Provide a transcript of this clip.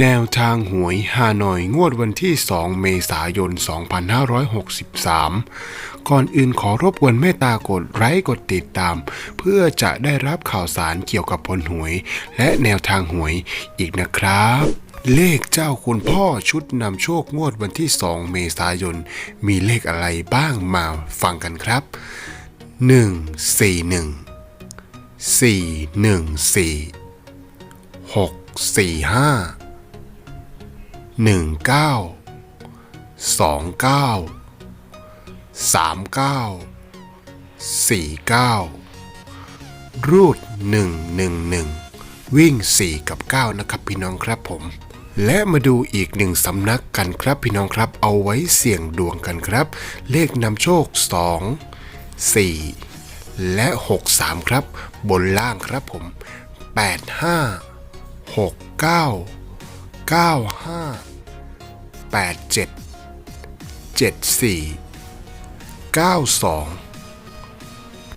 แนวทางหวยฮานอยงวดวันที่ 2 เมษายน 2563 ก่อนอื่นขอรบกวนเมตตากดไลค์กดติดตาม เพื่อจะได้รับข่าวสารเกี่ยวกับผลหวย และแนวทางหวยอีกนะครับ เลขเจ้าคุณพ่อชุดนำโชคงวดวันที่ 2 เมษายน มีเลขอะไรบ้างมาฟังกันครับ 141 414 645 หนึ่งเก้าสองเก้าสามเก้าสี่เก้ารูดหนึ่งหนึ่งหนึ่งวิ่งสี่กับเก้านะครับพี่น้องครับผม และมาดูอีกหนึ่งสำนักกันครับพี่น้องครับ เอาไว้เสี่ยงดวงกันครับ เลขนำโชคสองสี่และหกสามครับ บนล่างครับผมแป 95 87 74 92